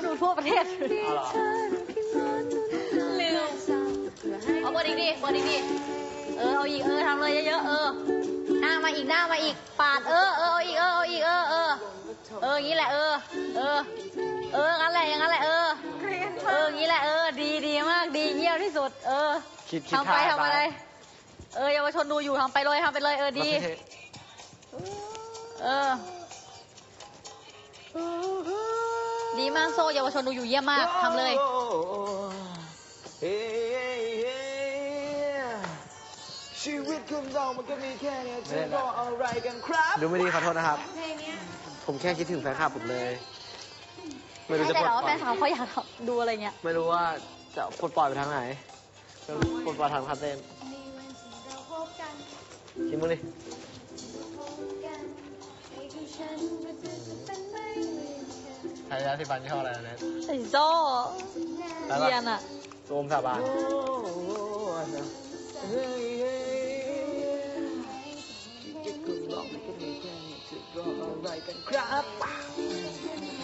เขาดูทั่วประเทศเอาเหรอลืมเอาบอดอีกดิบอดอีกดิเออเอาอีกเออทำเลยเยอะๆเออหน้ามาอีกหน้ามาอีกปาดเออเออเอาอีกเออเอาอีกเออเออเอออย่างนี้แหละเออเออเอองั้นแหละอย่างนั้นแหละเออเอออย่างนี้แหละเออดีดีมากดีเยี่ยมที่สุด เออคิดคิดทำไปท่าทำอะไรไปเออเยาวชนดูอยู่ทำไปเลยทำไปเลยเออดี เออ ดีมากโซ่เยาวชนดูอยู่เยี่ยมมากทำเลย เฮ้เฮ้ชีวิตคนเรามันก็มีแค่เนี้ยจะรออะไรกันครับดูไม่ดีขอโทษนะครับ ผมแค่คิดถึงแฟนคลับผมเลย ไม่รู้ไม่จะแต่ปลดเหรอปแฟล่อยนสาวเขาอยากดูอะไรเงี้ย ไม่รู้ว่าจะปลดปล่อยไปทางไหนจะปลดปล่อยทางคาเต้นคิดมึงดิ ใครจะที่บันยี่ห้ออะไรนะเน็ตไอ้โซ่ได้ปะเยียนอะรวมสาบาน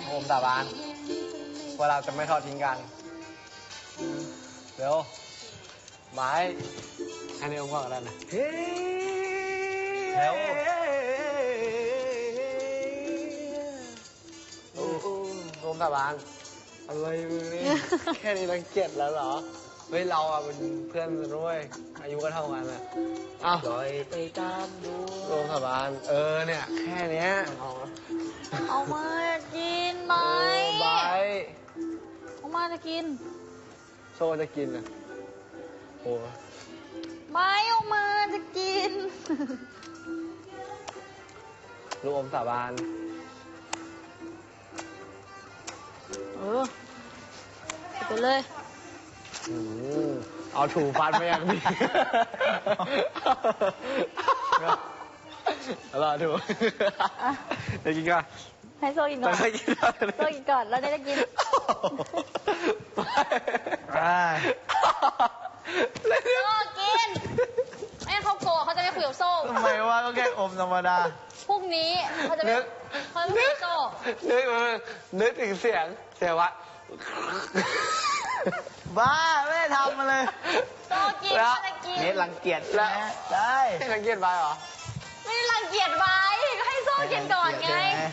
โฮมสาบานว่าเราจะไม่ทอดทิ้งกันเร็วไม้แค่นี้ผมก่อนก็ได้นะเร็ว โฮมสาบานอะไรมึงนี่ แค่นี้รังเกียจแล้วเหรอ เฮ้ยเราอะเป็นเพื่อนกันด้วยอายุก็เท่ากันอะอ้าวลอยไปตามดูโรงพยาบาลเออเนี่ย แค่เนี้ยเอาเอามากินไหมเออบายเอามาจะกิน โซจะกินอะโอ้ไม่เอามาจะกิน ลูกอมสาบาน เลยอืมเอาถูฟันมาอย่างดีอร่อยถูเดี๋ยวกินก่อนให้โซ่กินก่อนแต่ให้กินก่อน โซ่กินก่อน แล้วได้จะกินได้โซ่กินไม่งั้นเขาโกรธเขาจะไม่คุยกับโซ่ทำไมวะก็แค่อมธรรมดา พรุ่งนี้เขาจะไม่นึก เขาจะไม่คุยกับโซ่นึกเออนึกถึงเสียงเสียงวะ บ้าไม่ได้ทำมาเลยโซ่กินแล้วเขาจะกิน เนตรังเกียจแล้วนะได้ให้สังเกตไปเหรอ ไม่ได้รังเกียจไว้ก็ให้โซ่กินก่อนไงใช่หม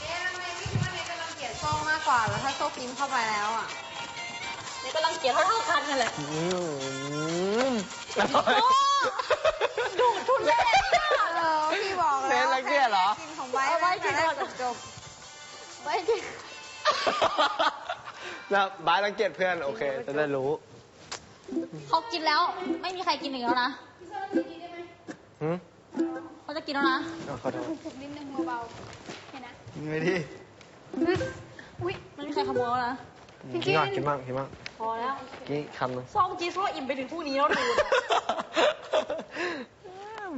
เอ๊ะทำไมไม่คิดว่าเนยจะรังเกียจโซ่มากกว่าแล้วถ้าโซ่กินเข้าไปแล้วอะนี่ก็รังเกียจเท่าๆกันนั่นแหละ อืมโอ้ดูดทุเรศอะเออพี่บอกแล้วเนยรังเกียจเหรอ กินของไว้เอาไว้กินก่อน จบจบไม่กิน นะบายรังเกียจเพื่อนโอเค จะได้รู้เขากินแล้วไม่มีใครกินอีกแล้วนะหืมเขาจะกินแล้วนะขอโทษๆนิดนึงเบาๆแค่นั้นไม่ดีอุ้ยไม่มีใครขโมยแล้วนะกินมากกินมากกินมากพอแล้วกินคำหนึงซองจีโซ่อิ่มไปถึงพรุ่งนี้แล้วดูนะ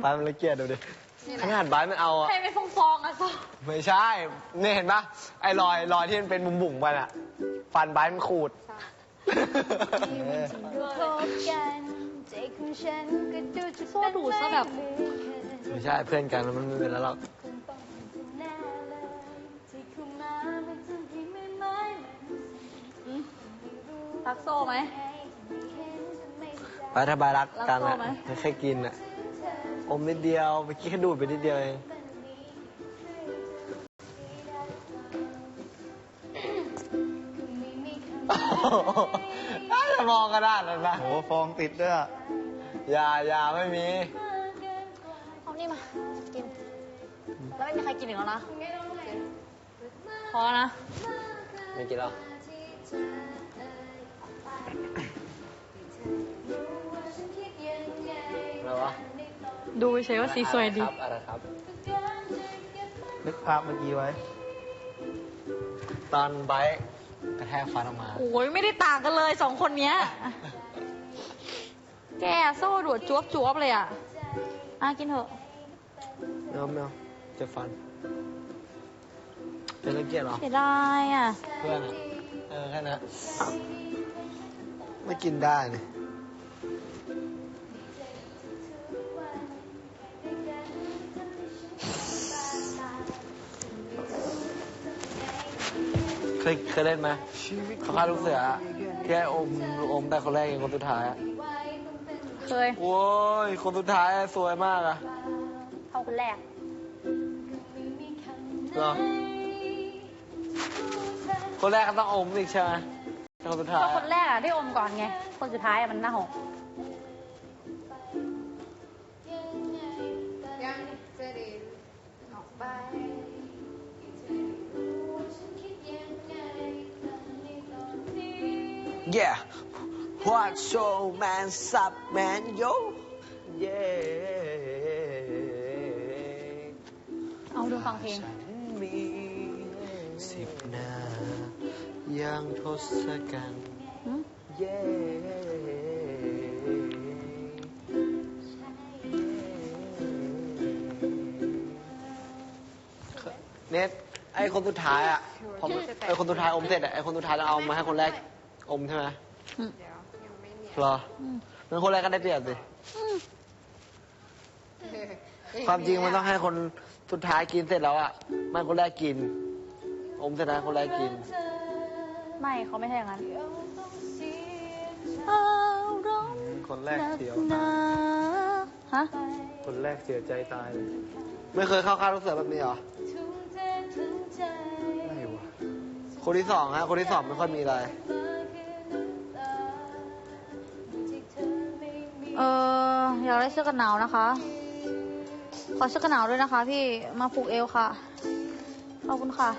บายมันรังเกียจดูดิ ขนาดบายมันเอาอะให้เป็นฟองๆอะซองไม่ใช่นี่เห็นปะไอ้รอยรอยที่มันเป็นบุ๋มบุ๋มๆไปน่ะฟันบายมันขูดโทษกันใจของฉันก็ดูจะโซ่ดูดซะแบบ ไม่ใช่เพื่อนกันมันไม่เป็นแล้วหรอกอืมรักโซ่ไหมไปถ้าบายรักกันรัอะกโซ่ไหม ไม่แค่กินอะ อมนิดเดียวเมื่อกี้แค่ดูดไปนิดเดียวเองน่าจะมองกระดาษแล้วนะโหฟองติดด้วยอะอย่าอย่าไม่มี เอานี่มา กิน แล้วไม่มีใครกินอีกแล้วนะ พอนะ ไม่กินแล้ว ดูเฉยว่าสีสวยดีอะไรครับอะไรครับ นึกภาพเมื่อกี้ไว้ ตอนไบค์กระแทกฟันออกมา โอ้ยไม่ได้ต่างกันเลยสองคนเนี้ย แกโซ่ดูดจวบจวบๆเลยอะ อะกินเถอะ ไม่เอาไม่เอาเจ็บฟัน เป็นรังเกียจเหรอ เสียดายอะ เพื่อนอะเออแค่นั้นไม่กินได้เนี่ ยเคยเคยเล่นไหมเขาฆ่าลูกเสือที่ให้อมอมแต่คนแรกเองคนสุดท้ายอะเคยโว้ยคนสุดท้ายอะสวยมากอะเท่าคนแรกเหรอคนแรกก็ต้องอมอีกใช่ไหมแต่คนสุดท้ายก็อะคนแรกอะที่อมก่อนไง คนสุดท้ายอะมันหน้าหก เย่ What show man sup man yo เย่เอาดูฟังเพลงมีสิบหน้ายังทศกัณฐ์หืมเย่เน็ตไอคนสุดท้ายอะพอมันไอคนสุดท้ายอมเสร็จอะไอคนสุดท้ายต้องเอามาให้คนแรก อมใช่ไหมอืมเดี๋ยวยังไม่เนียนเหรออืมงั้นคนแรกก็ได้เปรียบสิอืมความจริงมันต้องให้คนสุดท้ายกินเสร็จแล้วอะ มันคนแรกกิน อมเสร็จแล้วคนแรกกิน ไม่เขาไม่ใช่อย่างนั้นเอาร้องคนแรกเสียวนะฮะ คนแรกเสียใจตายเลย ไม่เคยเข้าค่ายลูกเสือแบบนี้เหรอ ไม่วะคนที่สองฮะ คนที่สองไม่ค่อยมีอะไร ออยากได้เสื้อกันหนาวนะคะ ขอเสื้อกันหนาวด้วยนะคะ พี่มาผูกเอวค่ะ ขอบคุณค่ะ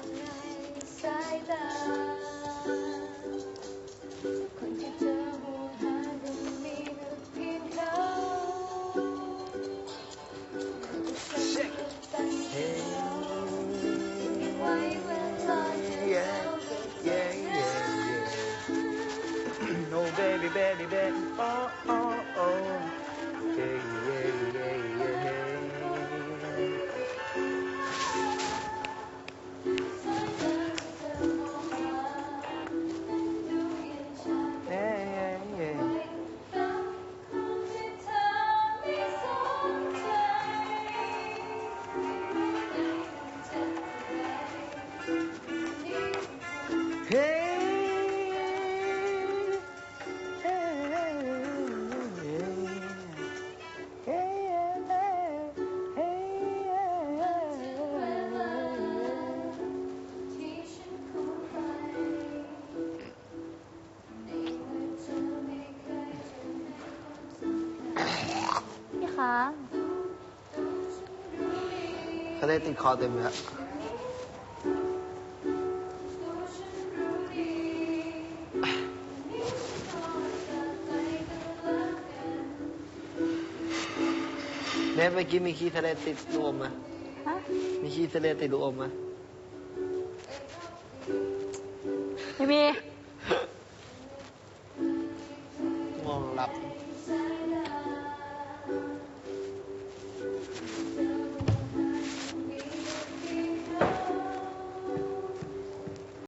พี่คะเขาได้ติดคอเต็มเลยอะเน็ตเมื่อกี้มีขี้ทะเลติดลูกอมไหมฮะมีขี้ทะเลติดลูกอมไหม